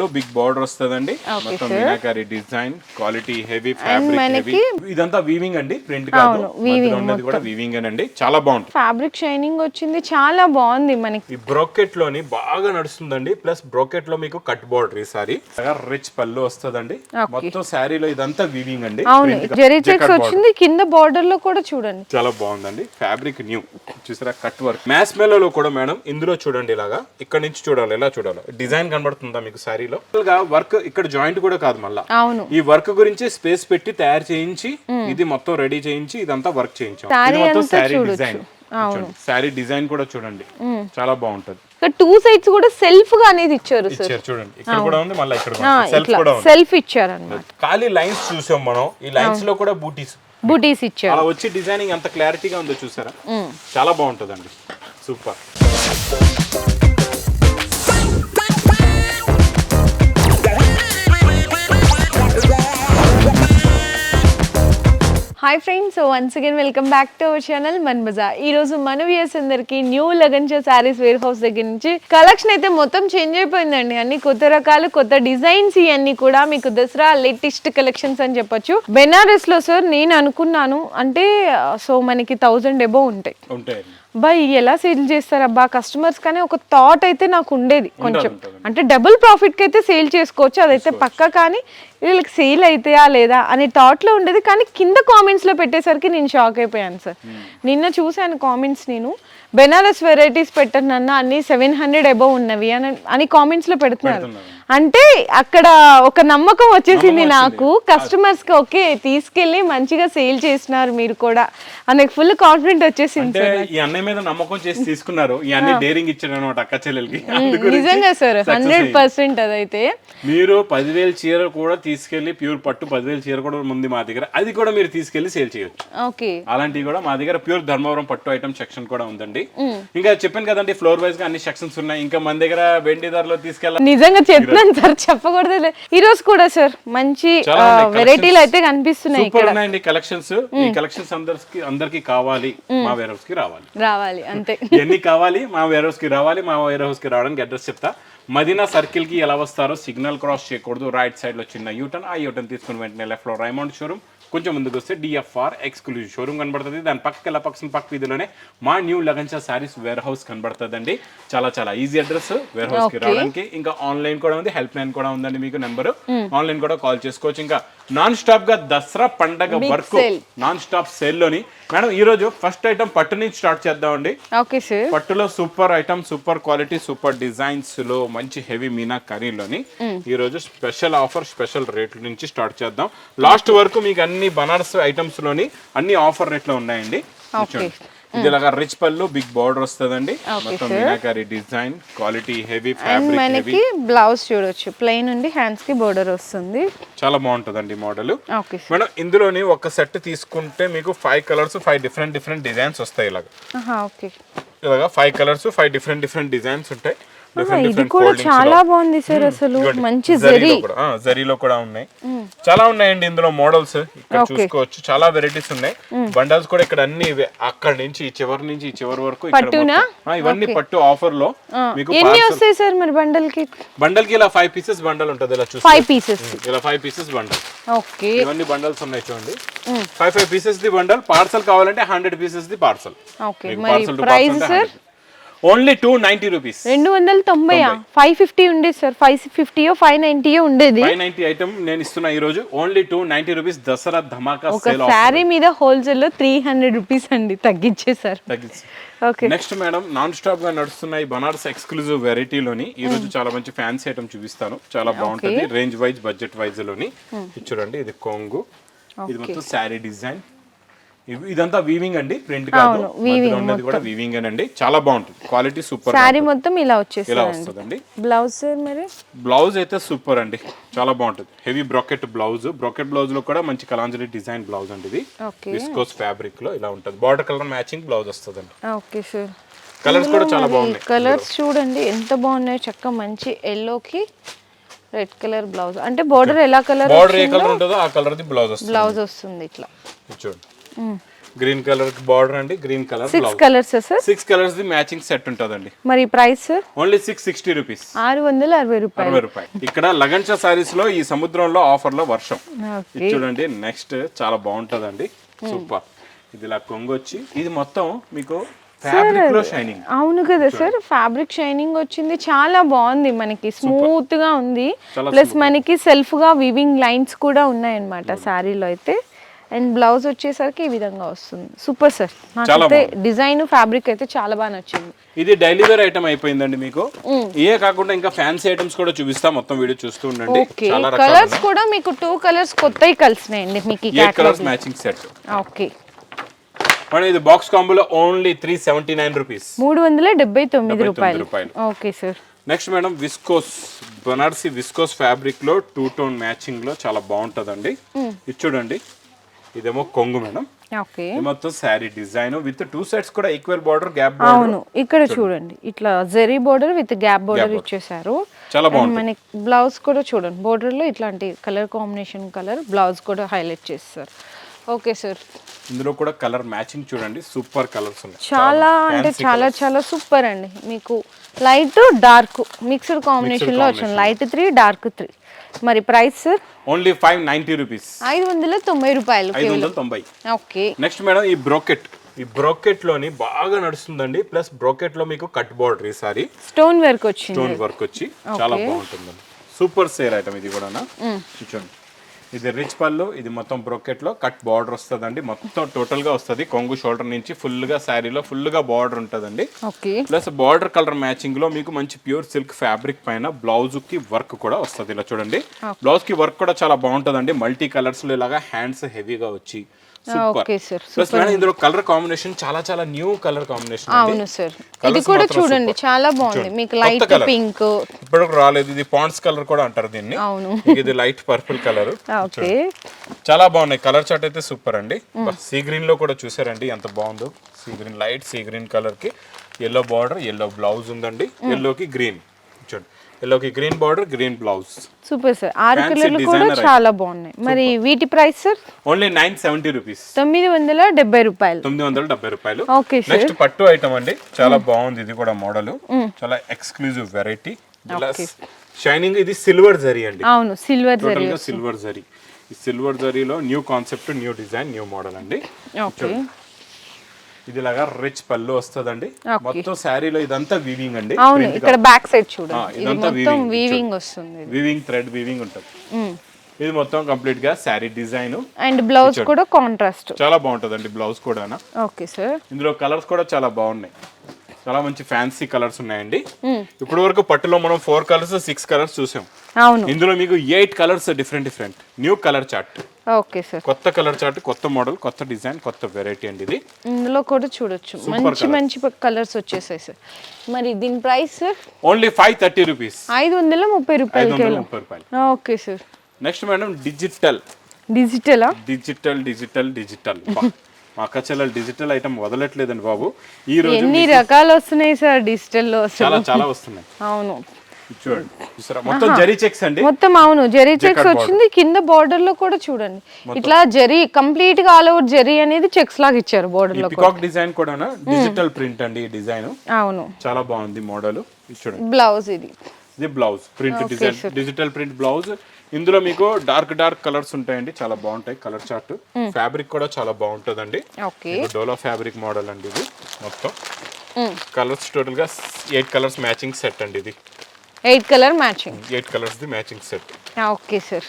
లో big border వస్తుందండి. మొత్తం. Meenakari design quality heavy fabric ఇదంతా వీవింగ్ అండి ప్రింట్ కాదు. ఉన్నది కూడా వీవింగ్ అండి చాలా బాగుంటుంది. ఫ్యాబ్రిక్ షైనింగ్ వచ్చింది చాలా బాగుంది మనకి. ఈ బ్రోకెట్లోని బాగా నడుస్తుందండి. ప్లస్ బ్రోకెట్లో మీకు కట్ బార్డర్ ఈ సారీ. రిచ్ పళ్ళు వస్తుందండి. మొత్తం శారీలో ఇదంతా వీవింగ్ అండి. అవును. జెరీ చెక్స్. వచ్చింది కింద బార్డర్లో కూడా చూడండి. చాలా బాగుందండి. ఫ్యాబ్రిక్ న్యూ చూసారా కట్ వర్క్ మ్యాస్ మెలోలో కూడా మేడం ఇందులో చూడండి ఇలాగా. ఇక్కడ నుంచి చూడాలి ఎలా చూడాలి. డిజైన్ కనబడుతుందా మీకు శారీలో వర్క్ ఇక్కడ జాయింట్ కూడా కాదు మళ్ళా. అవును. ఈ వర్క్ గురించి స్పేస్ పెట్టి తయారు చేయించి ఇది మొత్తం రెడీ చేయించి ఇదంతా వర్క్ చేయించాం. ఇది మొత్తం అంతా శారీ. డిజైన్ శారీ డిజైన్ కూడా చూడండి. చాలా బాగుంటది. ఇక్కడ టూ సైడ్స్ కూడా సెల్ఫ్గా అనేది ఇచ్చారు సార్ ఇచ్చారు చూడండి. ఇక్కడ కూడా ఉంది మళ్ళీ ఇక్కడ కూడా సెల్ఫ్ కూడా ఉంది. సెల్ఫ్ ఇచ్చారు అన్నమాట ఖాళీ లైన్స్ చూసాం మనం. ఈ లైన్స్లో కూడా బూటీస్ బుటీస్ ఇచ్చారు. అలా వచ్చి డిజైనింగ్ ఎంత క్లారిటీగా ఉందో చూసారా? చాలా బాగుంటుందండి. Super hi friends so once again welcome back to our channel Man Bazaar ఈ రోజు మన వ్యూస్ అందరికి new Lagansha saris ware house దగ్గర నుంచి కలెక్షన్ అయితే మొత్తం చేంజ్ అయిపోయిందండి. అన్ని కొత్త రకాలు కొత్త డిజైన్స్ ఇవన్నీ కూడా మీకు దసరా లేటెస్ట్ కలెక్షన్స్ అని చెప్పొచ్చు. బెనారస్లో సార్ నేను అనుకున్నాను అంటే uh, సో మనకి థౌజండ్ ఎబో ఉంటాయి. ఉంటాయండి బా ఇవి ఎలా సేల్ చేస్తారబ్బా? కస్టమర్స్ కానీ ఒక థాట్ అయితే నాకు ఉండేది కొంచెం. అంటే డబుల్ ప్రాఫిట్కి అయితే సేల్ చేసుకోవచ్చు అదైతే పక్క కానీ వీళ్ళకి సేల్ అవుతాయా లేదా అనే థాట్లో ఉండేది. కానీ కింద కామెంట్స్లో పెట్టేసరికి నేను షాక్ అయిపోయాను సార్ నిన్న చూశాను కామెంట్స్ నేను. బెనారస్ వెరైటీస్ పెట్టండి అన్న అన్ని సెవెన్ హండ్రెడ్ అబౌవ్ ఉన్నవి అని అని కామెంట్స్లో పెడుతున్నారు. అంటే అక్కడ ఒక నమ్మకం వచ్చేసింది నాకు. కస్టమర్స్కి ఓకే తీసుకెళ్ళి మంచిగా సేల్ చేసినారు మీరు కూడా. అనే ఫుల్ కాన్ఫిడెంట్ వచ్చేసింది ఈ అన్నయ్య మీద నమ్మకం చేసి తీసుకున్నారు. ఈ అన్నయ్య డేరింగ్ ఇచ్చాడు అనమాట అక్క చెల్లెలకి. నిజంగా సార్ హండ్రెడ్. పర్సెంట్ అదైతే. మీరు పదివేల చీర కూడా తీసుకెళ్ళి ప్యూర్ పట్టు పదివేల చీర కూడా ఉంది మా దగ్గర. అది కూడా మీరు తీసుకెళ్ళి సేల్ చేయొచ్చు. ఓకే. అలాంటివి కూడా మా దగ్గర ప్యూర్ ధర్మవరం పట్టు ఐటమ్ సెక్షన్ కూడా ఉందండి. ఇంకా చెప్పాను కదండి ఫ్లోర్ వైజ్గా అన్ని సెక్షన్స్ ఉన్నాయి. ఇంకా మన దగ్గర వెండి ధరలో తీసుకెళ్ళ నిజంగా చెప్తున్నాను సార్ చెప్పకూడదు ఈ రోజు కూడా సార్ మంచి వెరైటీలు అయితే కనిపిస్తున్నాయి సూపర్ ఉన్నాయండి కలెక్షన్స్ ఈ కలెక్షన్స్ అందరికి అందరికి కావాలి. మా వేర్ హౌస్కి రావాలి. రావాలి అంతే. ఎన్ని కావాలి మా వేర్ హౌస్కి రావాలి మా వేర్ హౌస్కి రావడానికి అడ్రస్ చెప్తా. మదీనా సర్కిల్కి ఎలా వస్తారో సిగ్నల్ క్రాస్ చేయకూడదు. రైట్ సైడ్లో చిన్న యూటర్న్ ఆ యూటర్న్ తీసుకుని వెంటనే లెఫ్ట్లో రైమౌండ్ షోరూమ్ కొంచెం ముందుకు వస్తే డిఎఫ్ఆర్ ఎక్స్క్లూజివ్ షోరూమ్ కనబడుతుంది. దాని పక్కకి ఎలా పక్కన పక్క వీధిలోనే మా new Lagansha saris ware house కనబడుతుందండి. చాలా చాలా ఈజీ అడ్రస్ వేర్ హౌస్కి రావడానికి. ఇంకా ఆన్లైన్ కూడా ఉంది హెల్ప్ లైన్ కూడా ఉందండి మీకు నెంబర్ ఆన్లైన్ కూడా కాల్ చేసుకోవచ్చు. ఇంకా నాన్ స్టాప్గా దసరా పండగ వర్క్. నాన్ స్టాప్ సేల్లోని. మేడం ఈ రోజు ఫస్ట్ ఐటమ్ పట్టు నుంచి స్టార్ట్ చేద్దామండి. ఓకే సార్ పట్టులో సూపర్ ఐటమ్ సూపర్ క్వాలిటీ సూపర్ డిజైన్స్లో మంచి హెవీ మీనా కర్రీలోని ఈ రోజు స్పెషల్ ఆఫర్ స్పెషల్ రేట్ల నుంచి స్టార్ట్ చేద్దాం. లాస్ట్ వరకు మీకు అన్ని బనారస్ ఐటమ్స్లోని అన్ని ఆఫర్ రేట్లో ఉన్నాయండి. చూడండి. ఇది ఇలాగా రిచ్ పళ్ళు బిగ్ బార్డర్ వస్తుందండి. మొత్తం meenakari design quality heavy fabric మనకి బ్లౌజ్ చూడొచ్చు. ప్లెయిన్ ఉండి హ్యాండ్స్కి బోర్డర్ వస్తుంది. చాలా బాగుంటుందండి మోడల్ మేడం ఇందులోని ఒక సెట్ తీసుకుంటే మీకు five colours five different different designs వస్తాయి ఇలాగా. ఓకే ఇలాగా five colours five different different designs ఉంటాయి. ఇది కూడా చాలా. బాగుంది సార్ అసలు. ఇదిగోండి, మంచి జరీ జరీలో కూడా. ఉన్నాయి. చాలా ఉన్నాయండి ఇందులో మోడల్స్ ఇక్కడ చూసుకోవచ్చు. చాలా వెరైటీస్ ఉన్నాయి. బండల్స్ కూడా ఇక్కడ అన్ని. అక్కడ నుంచి ఈ చివరి నుంచి ఈ చివరి వరకు ఇక్కడ పట్టునా? ఇవన్నీ పట్టు ఆఫర్లో. మీకు ఎన్ని వస్తాయి సార్ మరి బండల్కి బండల్కి ఇలా ఫైవ్ పీసెస్ బండల్ ఉంటుంది ఇలా చూస్తే. ఫైవ్ పీసెస్ ఇలా ఫైవ్ పీసెస్ బండల్ ఓకే ఇవన్నీ బండల్స్ ఉన్నాయి చూడండి. Five five pieces the bundle parcel కావాలంటే hundred pieces the parcel okay మరి price sir only two ninety rupees. రెండు వందల తొంభై ఫైవ్ ఫిఫ్టీ ఉండేది సార్ ఫైవ్ ఫిఫ్టీయో ఫైవ్ నైన్టీయో ఉండేది. ఫైవ్ నైన్టీ ఐటమ్ నేను ఇస్తున్నా ఈ రోజు only two ninety rupees Dasara ధమాకా ఒక శారీ మీద హోల్సేల్లో త్రీ హండ్రెడ్ రూపీస్ అండి. తగ్గించి ఓకే నెక్స్ట్ మేడం నాన్ స్టాప్గా నడుస్తున్న ఈ బనారస్ ఎక్స్క్లూజివ్ వెరైటీలోని ఈ రోజు చాలా మంచి ఫ్యాన్సీ ఐటమ్ చూపిస్తాను. చాలా బాగుంటుంది. రేంజ్ వైజ్ బడ్జెట్ వైజ్లోని చూడండి ఇది కొంగు. ఇది మొత్తం శారీ డిజైన్. ఇదంతా వీవింగ్ అండి ప్రింట్ కాదు. మధ్యలో ఉన్నది కూడా వీవింగ్ అండి చాలా బాగుంటుంది. క్వాలిటీ సూపర్ శారీ మొత్తం ఇలా ఇలా వచ్చేసింది వస్తుందండి. బ్లౌజ్ సార్ మరి? బ్లౌజ్ అయితే సూపర్ అండి. చాలా బాగుంటుంది. హెవీ బ్రాకెట్ బ్లౌజ్ బ్రాకెట్ బ్లౌజ్లో కూడా మంచి కలాంజరీ డిజైన్ బ్లౌజ్ అండి ఇది. విస్కోస్ ఫ్యాబ్రిక్లో ఇలా ఉంటుంది. బార్డర్ కలర్ మ్యాచింగ్ బ్లౌజ్ వస్తుందండి. ఓకే సార్ కలర్స్ కూడా చాలా బాగున్నాయి. కలర్స్ చూడండి ఎంత బాగున్నాయో చక్క మంచి ఎల్లోకి రెడ్ కలర్ బ్లౌజ్ అంటే బోర్డర్ ఎలా కలర్ బార్డర్ ఏ కలర్ ఉంటుందో ఆ కలర్ ది బ్లౌజ్ వస్తుంది. బ్లౌజ్ వస్తుంది ఇట్లా. చూడండి. గ్రీన్ కలర్ బార్డర్ అండి green colour six colours sir? Six colours the matching set ఉంటుందండి. మరి price sir only six sixty rupees ఆరు వందల అరవై రూపాయలు. అరవై రూపాయలు. ఇక్కడ లగన్షా సారీస్లో ఈ సముద్రంలో ఆఫర్లో వర్షం. చూడండి నెక్స్ట్ చాలా బాగుంటదండి. సూపర్ ఇది ఇలా కొంగు వచ్చి ఇది మొత్తం మీకు అవును కదా సార్ ఫ్యాబ్రిక్ షైనింగ్ వచ్చింది చాలా బాగుంది మనకి. స్మూత్గా ఉంది. ప్లస్ మనకి సెల్ఫ్గా వివింగ్ లైన్స్ కూడా ఉన్నాయన్నమాట శారీలో అయితే. అండ్ బ్లౌజ్ వచ్చేసరికి ఈ విధంగా వస్తుంది. Super sir. నాకైతే డిజైన్ ఫ్యాబ్రిక్ అయితే చాలా బాగా నచ్చింది. ఇది డైలీ వేర్ ఐటమ్ అయిపోయిందండి మీకు? ఇవే కాకుండా ఇంకా ఫ్యాన్సీ ఐటమ్స్ కూడా చూపిస్తా మొత్తం వీడియో చూస్తూ ఉండండి. కలర్స్ కూడా మీకు టూ కలర్స్ కొత్తవి కలిసినాయండి మీకు ఈ colours matching set? Okay. Madam ఇది box కాంబోలో only three seventy nine rupees. మూడు వందల డెబ్బై తొమ్మిది రూపాయలు. Okay sir. Next madam viscose Banarasi viscose ఫ్యాబ్రిక్లో టూ టోన్ మ్యాచింగ్లో చాలా బాగుంటదండి. ఇది చూడండి. ఇదేమో కొంగు మేడం. ఓకే. మొత్తం sari design with two sets కూడా ఈక్వల్ బార్డర్ గ్యాప్ బార్డర్ అవును ఇక్కడ చూడండి. ఇట్లా zari border with gap border ఇచ్చేసారు చాలా And మనకి బ్లౌజ్ కూడా చూడండి. Border లో ఇట్లాంటి కలర్ కాంబినేషన్ కలర్ బ్లౌజ్ కూడా హైలైట్ చేస్తారు. ఓకే సార్ ఇందులో కూడా కలర్ మ్యాచింగ్ చూడండి. సూపర్ కలర్స్ ఉన్నాయి. చాలా అంటే చాలా చాలా సూపర్ అండి. మీకు లైట్ డార్క్ మిక్స్డ్ కాంబినేషన్లో వచ్చింది. లైట్ త్రీ డార్క్ త్రీ మరి price only five ninety rupees ఐదు వందల తొంభై రూపాయలు ఐదు వందల తొంభై. ఓకే. నెక్స్ట్ మేడం ఈ బ్రోకెట్ ఈ బ్రోకెట్లోని బాగా నడుస్తుందండి. ప్లస్ బ్రోకెట్లో మీకు కట్ బార్డర్ ఈ సారీ. స్టోన్ వర్క్ వచ్చింది. స్టోన్ వర్క్ వచ్చి చాలా బాగుంటుందండి. సూపర్ సేర్ ఐటమ్ ఇది కూడా చూడండి. ఇది రిచ్ పళ్ళు ఇది మొత్తం బ్రోకెట్లో. కట్ బార్డర్ వస్తుందండి. మొత్తం టోటల్గా వస్తుంది. కొంగు షోల్డర్ నుంచి ఫుల్గా శారీలో ఫుల్గా బార్డర్ ఉంటుందండి ప్లస్ బార్డర్ కలర్ మ్యాచింగ్లో మీకు మంచి ప్యూర్ సిల్క్ ఫ్యాబ్రిక్ పైన బ్లౌజ్కి వర్క్ కూడా వస్తుంది. ఇలా చూడండి. బ్లౌజ్కి వర్క్ కూడా చాలా బాగుంటుందండి. మల్టీ కలర్స్లో ఇలాగా హ్యాండ్స్ హెవీగా వచ్చి super okay sir plus madam ఇందులో కలర్ కాంబినేషన్ చాలా చాలా న్యూ కలర్ కాంబినేషన్ అవును సార్ ఇది కూడా చూడండి చాలా బాగుంది. మీకు లైట్. పింక్ ఇప్పుడు రాలేదు. ఇది పాండ్స్ కలర్ కూడా అంటారు దీన్ని. అవును. ఇది లైట్ పర్పుల్ కలర్ ఓకే చాలా బాగున్నాయి. కలర్ చార్ట్ అయితే సూపర్ అండి. సీ గ్రీన్లో కూడా చూసారండి. ఎంత బాగుందో. Sea green light sea green కలర్కి. ఎల్లో బార్డర్ ఎల్లో బ్లౌజ్ ఉందండి. ఎల్లోకి గ్రీన్ ఎల్లోకి green border green blouse super sir ఆరు కలర్లు కూడా చాలా బాగున్నాయి. మరి వీటి price sir only nine seventy rupees తొమ్మిది వందల డెబ్బై రూపాయలు. తొమ్మిది వందల డెబ్బై రూపాయలు. ఓకే సార్ నెక్స్ట్ పట్టు ఐటమ్ అండి. చాలా బాగుంది ఇది కూడా మోడల్ చాలా ఎక్స్క్లూజివ్ వెరైటీ షైనింగ్ ఇది సిల్వర్ జరీ అండి. అవును సిల్వర్ జరీ సిల్వర్ జరీ ఈ silver జరీలో new concept new design new model అండి. ఓకే ఇది లాగా రిచ్ పళ్ళు వస్తుందండి. మొత్తం శారీలో ఇదంతా వీవింగ్ అండి. అవును ఇక్కడ బ్యాక్ సైడ్ చూడండి. ఇదంతా. వీవింగ్ వస్తుంది వీవింగ్ థ్రెడ్ వీవింగ్ ఉంటుంది. ఇది మొత్తం కంప్లీట్గా శారీ డిజైన్ అండ్ బ్లౌజ్ కూడా కాంట్రాస్ట్ చాలా బాగుంటుందండి బ్లౌజ్ కూడా ఓకే సార్ ఇందులో కలర్స్ కూడా చాలా బాగున్నాయి. చాలా మంచి ఫ్యాన్సీ కలర్స్ ఉన్నాయండి. ఇప్పటి వరకు పట్టులో మనం ఫోర్ కలర్స్ సిక్స్ కలర్స్ చూసాం. అవును. ఇందులో మీకు eight colours different different new colour chart okay sir. కొత్త కలర్ చార్ట్ కొత్త మోడల్ కొత్త డిజైన్ కొత్త వెరైటీ అండి ఇది. ఇందులో కూడా చూడొచ్చు. మంచి మంచి కలర్స్ వచ్చేసాయి సార్. మరి దీని price sir? Only five thirty rupees ఐదు వందల ముప్పై రూపాయలు ముప్పై రూపాయలు. Okay sir. Next madam digital డిజిటలా digital digital digital మా అక్క చెల్లెలు డిజిటల్ ఐటమ్ వదలట్లేదండి బాబు. ఈ రోజు ఎన్ని రకాలు వస్తున్నాయి సార్ డిజిటల్లో అసలు? చాలా చాలా వస్తున్నాయి. అవును. చూడండి మొత్తం జరీ చెక్స్ అండి. మొత్తం అవును జరీ చెక్స్ వచ్చింది కింద border లో కూడా చూడండి. ఇట్లా జరీ కంప్లీట్గా ఆల్ ఓవర్ జరీ అనేది చెక్స్ లాగా ఇచ్చారు border లో పికాక్ డిజైన్ కూడా డిజిటల్ ప్రింట్ అండి ఈ డిజైన్. అవును. చాలా బాగుంది మోడల్ చూడండి. బ్లౌజ్ ఇది. ఇది blouse print design digital print blouse. ఇందులో మీకు డార్క్ డార్క్ కలర్స్ ఉంటాయండి చాలా బాగుంటాయి కలర్ చార్ట్. ఫ్యాబ్రిక్ కూడా చాలా బాగుంటుందండి. డోలో ఫ్యాబ్రిక్ మోడల్ అండి ఇది మొత్తం. కలర్స్ టోటల్గా ఎయిట్ కలర్స్ మ్యాచింగ్ సెట్ అండి ఇది. Eight colour matching eight colours the matching set. Okay sir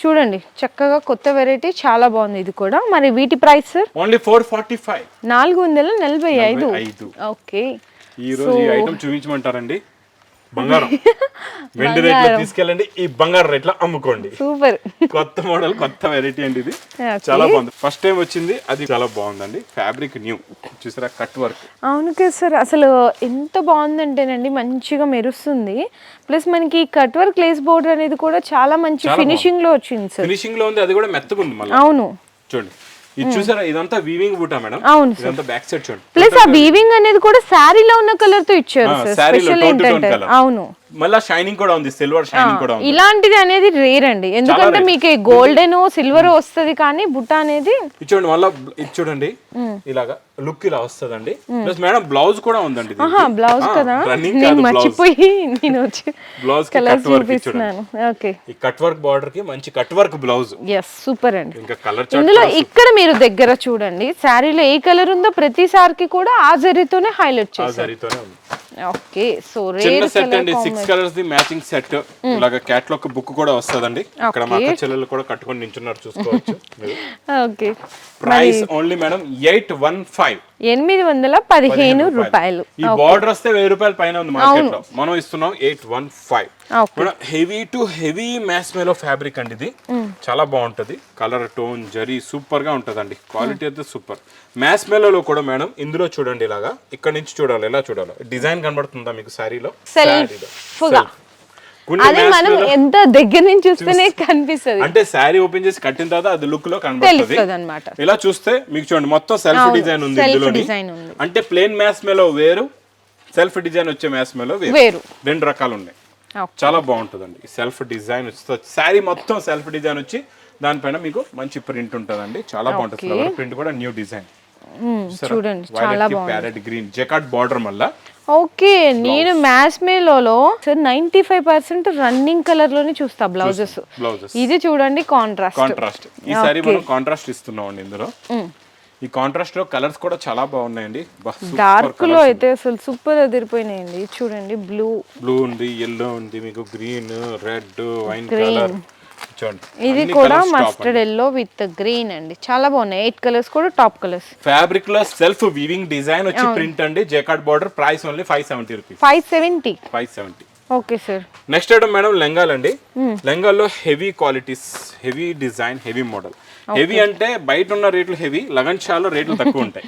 చూడండి చక్కగా కొత్త వెరైటీ చాలా బాగుంది ఇది కూడా. మరి వీటి price sir only four forty five నాలుగు వందల నలభై ఐదు. ఐదు. ఓకే ఈ రోజు ఈ ఐటమ్ చూపించమంటారండి. బంగారం. వెండి రేట్లో తీసుకెళ్ళండి ఈ బంగారం రేట్లో అమ్ముకోండి. సూపర్. కొత్త మోడల్ కొత్త వెరైటీ అండి ఇది. చాలా బాగుంది. ఫస్ట్ టైం వచ్చింది అది చాలా బాగుందండి. ఫ్యాబ్రిక్ న్యూ చూసారా? కట్ వర్క్ అవును కదా సార్ అసలు ఎంత బాగుందంటేనండి మంచిగా మెరుస్తుంది. ప్లస్ మనకి కట్ వర్క్ లేస్ బోర్డర్ అనేది కూడా చాలా మంచి ఫినిషింగ్లో వచ్చింది సార్. ఫినిషింగ్లో ఉంది అది కూడా మెత్తగా ఉంది అవును. చూడండి. ఇది చూసారా? ఇదంతా వీవింగ్ బూటా మేడం. అవును ఇదంతా బ్యాక్ సైడ్ చూడండి. ప్లస్ ఆ వీవింగ్ అనేది కూడా శారీలో ఉన్న కలర్తో ఇచ్చారు. అవును. మళ్ళీ షైనింగ్ కూడా ఉంది సిల్వర్ షైనింగ్ కూడా ఉంది. ఇలాంటిది అనేది రేర్ అండి. ఎందుకంటే మీకు గోల్డెన్ సిల్వర్ వస్తది కానీ బుట్ట అనేది చూడండి మళ్ళీ ఇది చూడండి. ఇలాగా లుక్ ఇలా వస్తుందండి. ప్లస్ మేడం బ్లౌజ్ కూడా ఉందండి బ్లౌజ్ కదా? నేను మర్చిపోయి నేను వచ్చి బ్లౌజ్కి కలర్స్ కట్ వర్క్ చూడండి చూపిస్తున్నాను ఓకే ఈ కట్ వర్క్ బార్డర్కి మంచి cut work blouse yes super అండి. ఇంకా కలర్ ఇందులో ఇక్కడ మీరు దగ్గర చూడండి శారీలో ఏ కలర్ ఉందో ప్రతి సారికి కూడా ఆ జరీతోనే హైలైట్ చేశారు. జరీతోనే ఉంది. ఓకే సో చిన్న సెట్ అండి six colours the matching set ఇలాగ క్యాట్లాగ్ బుక్ కూడా వస్తదండి. ఇక్కడ మా అక్క చెల్లెలు కూడా కట్టుకొని నించున్నారు చూసుకోవచ్చు okay price only madam eight one five ఎనిమిది వందల పదిహేను రూపాయలు. ఈ బార్డర్ వస్తే వెయ్యి రూపాయలు పైన ఉంది మార్కెట్లో. మనం ఇస్తున్నాం eight one five. Heavy to heavy మ్యాస్ మేలో ఫ్యాబ్రిక్ అండి ఇది. చాలా బాగుంటది. కలర్ టోన్ జరీ సూపర్గా ఉంటదండి. క్వాలిటీ అయితే సూపర్ మ్యాస్ మేలో కూడా మేడం ఇందులో చూడండి ఇలాగా. ఇక్కడ నుంచి చూడాలి ఎలా చూడాలి. డిజైన్ కనబడుతుందా మీకు శారీలో? అదే మనం ఎంత దగ్గర నుంచి చూస్తేనే కనిపిస్తుంది. అంటే శారీ ఓపెన్ చేసి కట్టిన తర్వాత అది లుక్లో కనబడుతుంది. అనమాట ఇలా చూస్తే మీకు చూడండి మొత్తం సెల్ఫ్ డిజైన్ ఉంది ఉంది. అంటే ప్లేన్ మ్యాస్ మేలో వేరు సెల్ఫ్ డిజైన్ వచ్చే మ్యాస్ మేలో వేరు. రెండు రకాలు ఉన్నాయి. చాలా బాగుంటుందండి. సెల్ఫ్ డిజైన్ వస్తుంది శారీ మొత్తం సెల్ఫ్ డిజైన్ వచ్చి దానిపైన మీకు మంచి ప్రింట్ ఉంటుందండి. చాలా బాగుంటుంది. ఫ్లవర్ ప్రింట్ కూడా న్యూ డిజైన్ చూడండి చాలా బాగుంది. ప్యారెట్ గ్రీన్ జెకాట్ బార్డర్ మళ్ళా. ఓకే నేను మ్యాథ్స్ మేలో sir ninety five percent running కలర్లోనే చూస్తా బ్లౌజెస్. ఇది చూడండి కాంట్రాస్ట్ కాంట్రాస్ట్ ఈ సారీ మనం కాంట్రాస్ట్ ఇస్తున్నాం అండి ఇందులో. ఈ కాంట్రాస్ట్లో కలర్స్ కూడా చాలా బాగున్నాయండి. డార్క్లో అయితే అసలు సూపర్ అదిరిపోయినాయండి. చూడండి బ్లూ బ్లూ ఉంది ఎల్లో ఉంది మీకు గ్రీన్ రెడ్ వైన్ కలర్ ఇది కూడా మస్టర్డ్ ఎల్లో విత్ గ్రీన్ అండి. చాలా బాగున్నాయి. ఎయిట్ కలర్స్ కూడా టాప్ కలర్స్ ఫ్యాబ్రిక్లో సెల్ఫ్ వీవింగ్ డిజైన్ వచ్చి ప్రింట్ అండి. Jacquard border price only five seventy rupees five seventy five seventy okay sir next item madam లెంగాలండి లెంగాల్లో heavy qualities heavy design heavy model heavy అంటే బయట ఉన్న రేట్లు heavy lagan shallow రేట్లు తక్కువ ఉంటాయి.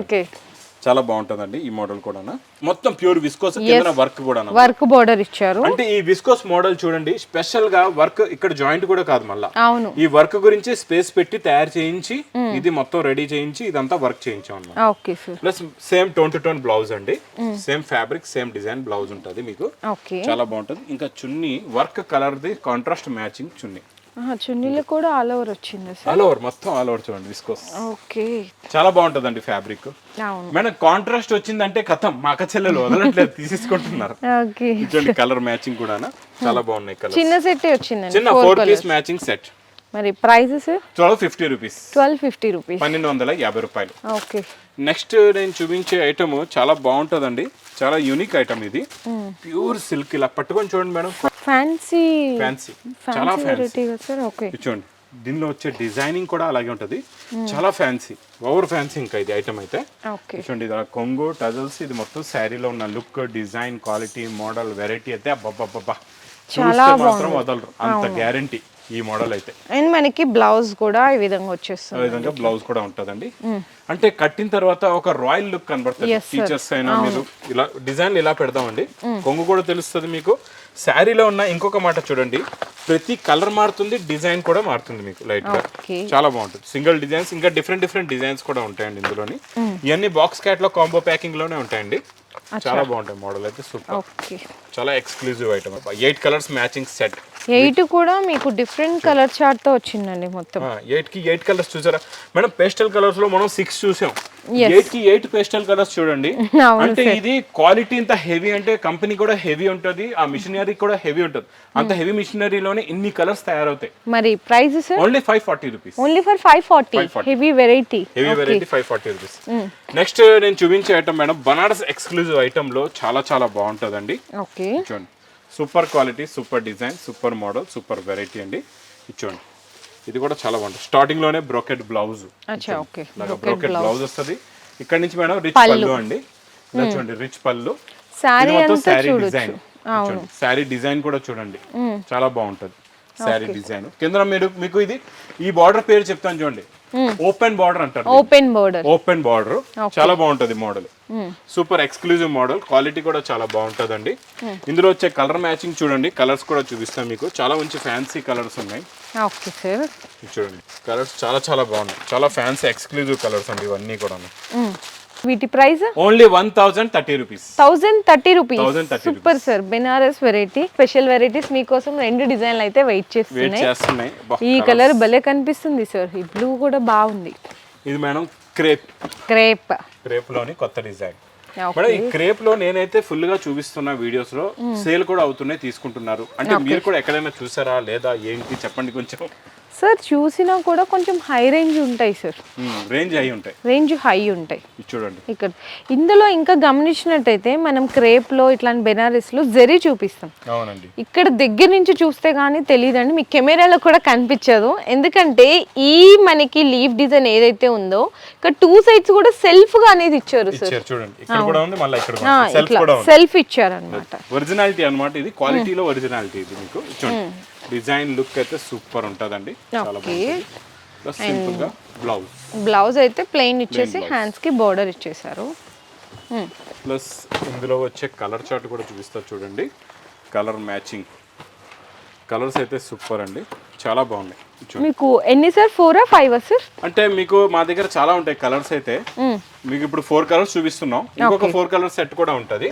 ఓకే చాలా బాగుంటుందండి ఈ మోడల్ కూడా మొత్తం ప్యూర్ విస్కోస్ కింద వర్క్ కూడా వర్క్ బోర్డర్ ఇచ్చారు. అంటే ఈ విస్కోస్ మోడల్ చూడండి స్పెషల్గా వర్క్ ఇక్కడ జాయింట్ కూడా కాదు మళ్ళా. అవును. ఈ వర్క్ గురించి స్పేస్ పెట్టి తయారు చేయించి ఇది మొత్తం రెడీ చేయించి ఇదంతా వర్క్ చేయించాం okay plus same tone to tone blouse అండి. Same fabric same design blouse ఉంటుంది మీకు. చాలా బాగుంటుంది. ఇంకా chunni work colour the contrast matching chunni. చున్నీలో కూడా ఆల్ ఓవర్ వచ్చింది ఆల్ ఓవర్ మొత్తం ఆల్ ఓవర్ చూడండి విస్కోస్ ఓకే. చాలా బాగుంటుందండి ఫ్యాబ్రిక్ అవును. మేడం కాంట్రాస్ట్ వచ్చిందంటే కథం. మా అక్క చెల్లెలు వదలట్లేదు తీసేసుకుంటున్నారు. చూడండి కలర్ మ్యాచింగ్ కూడా చాలా బాగున్నాయి కలర్ చిన్న సెట్ వచ్చిందండి? చిన్న ఫోర్ పీస్ మ్యాచింగ్ సెట్ మరి prices twelve fifty rupees twelve fifty rupees పన్నెండు వందల యాభై రూపాయలు. ఓకే. నెక్స్ట్ నేను చూపించే ఐటమ్ చాలా బాగుంటుందండి. చాలా యూనిక్ ఐటమ్ ఇది. ప్యూర్ సిల్క్ ఇలా పట్టుకొని చూడండి మేడం. ఫ్యాన్సీ ఫ్యాన్సీ చాలా ఫ్యాన్సీ సార్ ఓకే చూడండి దీనిలో వచ్చే డిజైనింగ్ కూడా అలాగే ఉంటుంది. చాలా ఫ్యాన్సీ ఓవర్ ఫ్యాన్సీ ఇంకా ఇది ఐటమ్ అయితే. చూడండి ఇది కొంగు టజల్స్ ఇది మొత్తం శారీలో ఉన్న look design quality model variety అయితే అబ్బబ్బబ్బా చాలా మాత్రం వదలరు. అంత గ్యారంటీ ఈ మోడల్ అయితే. అండ్ మనకి బ్లౌజ్ కూడా ఈ విధంగా వచ్చేస్తుంది. విధంగా బ్లౌజ్ కూడా ఉంటుందండి. అంటే కట్టిన తర్వాత ఒక రాయల్ లుక్ కనబడుతుంది. ఫీచర్స్ అయినా మీరు ఇలా డిజైన్ ఇలా పెడదామండి. కొంగు కూడా తెలుస్తుంది మీకు. శారీలో ఉన్న ఇంకొక మాట చూడండి. ప్రతి కలర్ మారుతుంది డిజైన్ కూడా మారుతుంది మీకు లైట్గా చాలా బాగుంటుంది. సింగిల్ డిజైన్స్ ఇంకా డిఫరెంట్ డిఫరెంట్ డిజైన్స్ కూడా ఉంటాయండి ఇందులోని. ఇవన్నీ బాక్స్ క్యాట్లో కాంబో ప్యాకింగ్లోనే ఉంటాయండి. చాలా బాగుంటాయి మోడల్ అయితే సూపర్. చాలా exclusive item eight colours matching set. Eight కూడా మీకు డిఫరెంట్ కలర్ చార్ట్తో వచ్చిందండి మొత్తం. ఎయిట్కి ఎయిట్ కలర్స్ చూసారా? మేడం పేస్టల్ కలర్స్లో మనం సిక్స్ చూసాం. ఎయిట్కి ఎయిట్ పేస్టల్ కలర్స్ చూడండి. అంటే ఇది క్వాలిటీ ఇంత హెవీ అంటే కంపెనీ కూడా హెవీ ఉంటది ఆ మిషనరీ కూడా హెవీ ఉంటది. అంత హెవీ మిషనరీలోనే ఇన్ని కలర్స్ తయారవుతాయి. మరి price sir only five forty rupees only for five forty 540. Heavy variety heavy variety five forty rupees next నేను చూపించే ఐటమ్ మేడం బనారస్ ఎక్స్క్లూజివ్ ఐటమ్లో చాలా చాలా బాగుంటుందండి. ఓకే చూడండి. Super quality super design super model super variety అండి. ఇది చూడండి. ఇది కూడా చాలా బాగుంటుంది. స్టార్టింగ్లోనే బ్రోకెట్ బ్లౌజ్ బ్రోకెట్ బ్లౌజ్ వస్తుంది. ఇక్కడ నుంచి మేడం రిచ్ పళ్ళు. అండి. చూడండి రిచ్ పళ్ళు. శారీ డిజైన్ శారీ డిజైన్ కూడా చూడండి. చాలా బాగుంటుంది. Sari design. కింద మీరు మీకు ఇది ఈ బార్డర్ పేరు చెప్తాను చూడండి. ఓపెన్ బార్డర్ అంటారు ఓపెన్ బోర్డర్. Open border. చాలా బాగుంటది model. Super exclusive model. Quality కూడా చాలా బాగుంటదండి. ఇందులో వచ్చే కలర్ మ్యాచింగ్ చూడండి. కలర్స్ కూడా చూపిస్తాం మీకు. చాలా మంచి ఫ్యాన్సీ కలర్స్ ఉన్నాయి. Okay sir. ఇది చూడండి. కలర్స్ చాలా చాలా బాగున్నాయి. చాలా ఫ్యాన్సీ ఎక్స్క్లూజివ్ కలర్స్ అండి ఇవన్నీ కూడా వీటి price? Only one thousand thirty rupees. Thousand thirty rupees. 1030 super sir Benaras variety special varieties మీకోసం రెండు డిజైన్లు అయితే వెయిట్ చేస్తున్నాయి. ఈ కలర్ భలే కనిపిస్తుంది సార్ ఈ బ్లూ కూడా బాగుంది. ఇది మేడం క్రేప్. క్రేప్. క్రేప్లోని కొత్త డిజైన్. మేడం ఈ క్రేప్లో నేనైతే ఫుల్గా చూపిస్తున్న వీడియోస్లో సేల్ కూడా అవుతున్నాయి తీసుకుంటున్నారు. అంటే మీరు కూడా ఎక్కడైనా చూసారా లేదా ఏంటి చెప్పండి కొంచెం. సార్ చూసినా కూడా కొంచెం హై రేంజ్ ఉంటాయి సార్. రేంజ్ అయి ఉంటాయి. రేంజ్ హై ఉంటాయి. చూడండి. ఇక్కడ. ఇందులో ఇంకా గమనించినట్టయితే మనం క్రేప్లో ఇట్లాంటి బెనారస్లో జరీ చూపిస్తాం. అవునండి. ఇక్కడ దగ్గర నుంచి చూస్తే కానీ తెలియదండి మీ కెమెరాలో కూడా కనిపించదు. ఎందుకంటే ఈ మనకి లీఫ్ డిజైన్ ఏదైతే ఉందో ఇక్కడ టూ సైడ్స్ కూడా సెల్ఫ్గా అనేది ఇచ్చారు సార్. చూడండి. ఇక్కడ కూడా ఉంది మళ్ళీ ఇక్కడ సెల్ఫ్ ఇట్లా కూడా ఉంది. సెల్ఫ్ ఇచ్చారు అనమాట ఒరిజినాలిటీ అన్నమాట ఇది. క్వాలిటీలో ఒరిజినాలిటీ ఇది మీకు. చూడండి. డిజైన్ లుక్ అయితే సూపర్ ఉంటుందండి. చాలా సింపుల్గా బ్లౌజ్. బ్లౌజ్ అయితే ప్లెయిన్ ఇచ్చేసి హ్యాండ్స్కి బార్డర్ ఇచ్చేసారు. ప్లస్ ఇందులో వచ్చే కలర్ చార్ట్ కూడా చూపిస్తారు చూడండి. కలర్ మ్యాచింగ్ కలర్స్ అయితే సూపర్ అండి. చాలా బాగున్నాయి. మీకు ఎన్ని సార్? ఫోరా? Five sir? అంటే మీకు మా దగ్గర చాలా ఉంటాయి కలర్స్ అయితే. మీకు ఇప్పుడు ఫోర్ కలర్స్ చూపిస్తున్నాం. ఇంకొక ఫోర్ కలర్ సెట్ కూడా ఉంటది.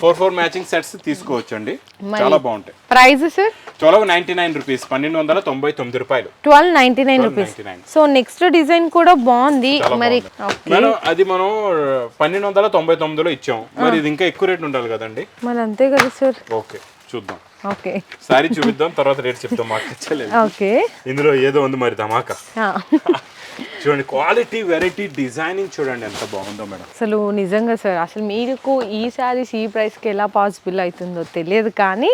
ఫోర్ ఫోర్ మ్యాచింగ్ సెట్స్ తీసుకోవచ్చండి. చాలా బాగుంటాయి. Price sir? Twelve ninety nine rupees పన్నెండు వందల తొంభై తొమ్మిది రూపాయలు. Twelve ninety nine rupees. 12.99. So next design కూడా బాగుంది. మరి. మేడం అది మనం పన్నెండు వందల తొంభై తొమ్మిదిలో ఇచ్చాం. మరి ఇది ఇంకా ఎక్కువ రేట్ ఉండాలి కదండి? మరి అంతే కదా సార్. ఓకే. చూద్దాం. ఓకే. సారీ చూపిద్దాం తర్వాత రేట్ చెప్తాం మాకు ఓకే. ఇందులో ఏదో ఉంది మరి ధమాకా. చూడండి క్వాలిటీ వెరైటీ డిజైనింగ్ చూడండి ఎంత బాగుందో మేడం. అసలు నిజంగా సార్ అసలు మీకు ఈ సారీస్ ఈ ప్రైస్కి ఎలా పాసిబుల్ అవుతుందో తెలియదు కానీ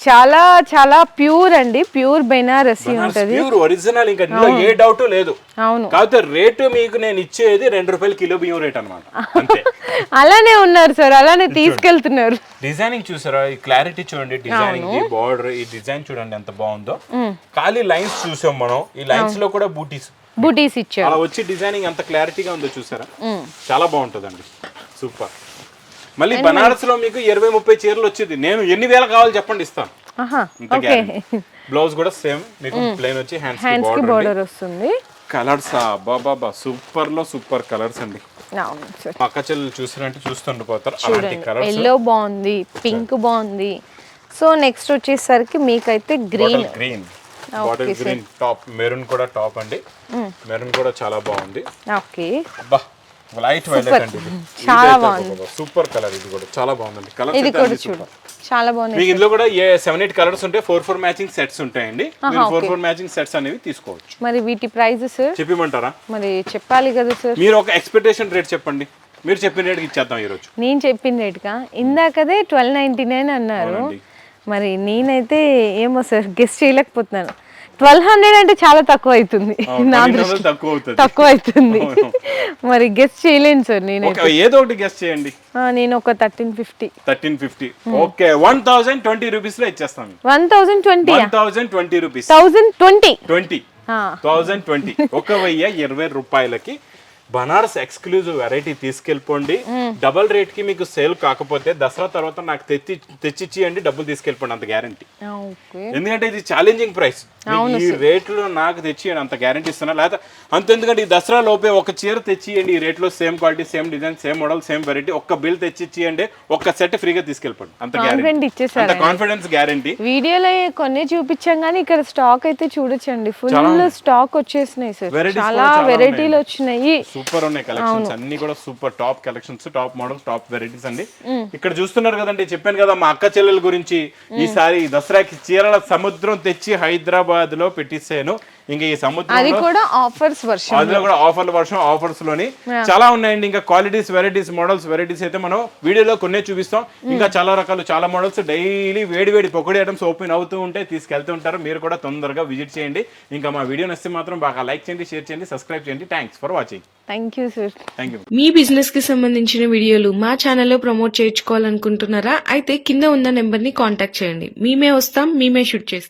చాలా చాలా ప్యూర్ అండి. ప్యూర్ బెనారసి ఉంటుంది. ప్యూర్ ఒరిజినల్ ఇంకా ఇందులో ఏ డౌట్ లేదు. అవును. కాకపోతే రేటు మీకు నేను ఇచ్చేది రెండు రూపాయలు కిలో బియ్యం రేట్ అనమాట అంతే. అలానే ఉన్నారు సార్ అలానే తీసుకెళ్తున్నారు. డిజైనింగ్ చూసారా? ఈ క్లారిటీ చూడండి డిజైనింగ్ బార్డర్ ఈ డిజైన్ చూడండి ఎంత బాగుందో. ఖాళీ లైన్స్ చూసాం మనం. ఈ లైన్స్లో కూడా బూటీస్. బుటీస్ ఇచ్చారు. అలా వచ్చి డిజైనింగ్ ఎంత క్లారిటీగా ఉందో చూసారా? చాలా బాగుంటుందండి. సూపర్. మళ్ళీ బనారస్లో మీకు ఇరవై ముప్పై చీరలు వచ్చింది. నేను ఎన్ని వేలు కావాలి చెప్పండి ఇస్తాను. బ్లౌజ్ కూడా సేమ్ మీకు ప్లెయిన్ వచ్చి హ్యాండ్స్కి బార్డర్ వస్తుంది. కలర్స్ బాబా సూపర్లో సూపర్ కలర్స్ అండి అక్క చెల్లెలు చూసినట్టు చూస్తుండిపోతారు ఎల్లో బాగుంది పింక్ బాగుంది. సో నెక్స్ట్ వచ్చేసరికి మీకైతే green green bottle green top maroon కూడా టాప్ అండి. మెరూన్ కూడా చాలా బాగుంది. ఓకే అబ్బా లైట్ వైలెట్ అండి. చాలా ఇదైతే సూపర్ కలర్ ఇది కూడా. చాలా బాగుందండి. కలర్ ఇది కూడా చూడు. చాలా బాగుంది. మీకు ఇందులో కూడా ఏ సెవెన్ ఎయిట్ కలర్స్ ఉంటాయి ఫోర్ ఫోర్ మ్యాచింగ్ సెట్స్ ఉంటాయండి. మీరు ఫోర్ ఫోర్ మ్యాచింగ్ సెట్స్ అనేవి తీసుకోవచ్చు. మరి వీటి ప్రైస్ సార్ చెప్పిమంటారా? మరి చెప్పాలి కదా సార్ మీరు ఒక ఎక్స్పెక్టేషన్ రేట్ చెప్పండి. మీరు చెప్పిన రేట్కి ఇచ్చేద్దాం ఈరోజు. నేను చెప్పిన రేట్గా ఇందాకదే ట్వెల్వ్ నైంటీ నైన్ అన్నారు. మరి నేనైతే ఏమో సార్ గెస్ట్ చేయలేకపోతున్నాను. ట్వెల్వ్ హండ్రెడ్ అంటే చాలా తక్కువ అవుతుంది నా దృష్టి తక్కువ అవుతుంది తక్కువ అవుతుంది మరి గెస్ట్ చేయలేను సార్ నేను ఏదో ఒకటి గెస్ట్ చేయండి. నేను ఒక thirteen fifty. Thirteen fifty. Okay one thousand twenty రూపీస్లో ఇచ్చేస్తాం one thousand twenty thousand twenty rupees. Thousand twenty. Twenty. Thousand twenty. ఒక వెయ్యి ఇరవై రూపాయలకి బనారస్ ఎక్స్క్లూజివ్ వెరైటీ తీసుకెళ్ళిపోండి. డబల్ రేట్కి మీకు సేల్ కాకపోతే దసరా తర్వాత నాకు తెచ్చి తెచ్చిచ్చేయండి డబ్బులు తీసుకెళ్ళిపోండి అంత గ్యారంటీ. ఎందుకంటే ఇది ఛాలెంజింగ్ ప్రైస్ ఈ రేట్లో నాకు తెచ్చియండి అంత గ్యారంటీ ఇస్తున్నా. లేదా అంత ఎందుకంటే ఈ దసరా లోపే ఒక చీర తెచ్చియండి ఈ రేట్లో same quality same design same model same variety ఒక్క బిల్ తెచ్చిచ్చేయండి ఒక్క సెట్ ఫ్రీగా తీసుకెళ్ళిపోండి. అంత గ్యారంటీ అంత కాన్ఫిడెన్స్ గ్యారంటీ వీడియోలో కొన్ని చూపించాం కానీ ఇక్కడ స్టాక్ అయితే చూడొచ్చండి. ఫుల్ స్టాక్ వచ్చేసినాయి సార్. చాలా వెరైటీలు వచ్చినాయి సూపర్ ఉన్నాయి కలెక్షన్స్ అన్ని కూడా super top collections top models top varieties అండి. ఇక్కడ చూస్తున్నారు కదండి చెప్పాను కదా మా అక్క చెల్లెల గురించి. ఈసారి దసరాకి చీరల సముద్రం తెచ్చి హైదరాబాద్లో పెట్టిస్తాను. ఇంకా ఈ అది సముద్రం కూడా ఆఫర్స్ వర్షన్ అందులో కూడా ఆఫర్ల వర్షం ఆఫర్స్లోని. చాలా ఉన్నాయండి. ఇంకా క్వాలిటీస్ వెరైటీస్ మోడల్స్ వెరైటీస్ అయితే మనం వీడియోలో కొన్నే చూపిస్తాం. ఇంకా చాలా రకాలు చాలా మోడల్స్ డైలీ వేడి వేడి పొక్కడి ఐటమ్స్ ఓపెన్ అవుతూ ఉంటే తీసుకెళ్తూ ఉంటారు మీరు కూడా తొందరగా విజిట్ చేయండి. ఇంకా మా వీడియో నచ్చితే మాత్రం బాగా లైక్ చేయండి షేర్ చేయండి సబ్స్క్రైబ్ చేయండి. Thanks for watching thank you sir thank you మీ బిజినెస్కి సంబంధించిన వీడియోలు మా ఛానల్లో ప్రమోట్ చేయించుకోవాలనుకుంటున్నారా? అయితే కింద ఉన్న నెంబర్ని కాంటాక్ట్ చేయండి. మేమే వస్తాం మేమే షూట్ చేస్తాం.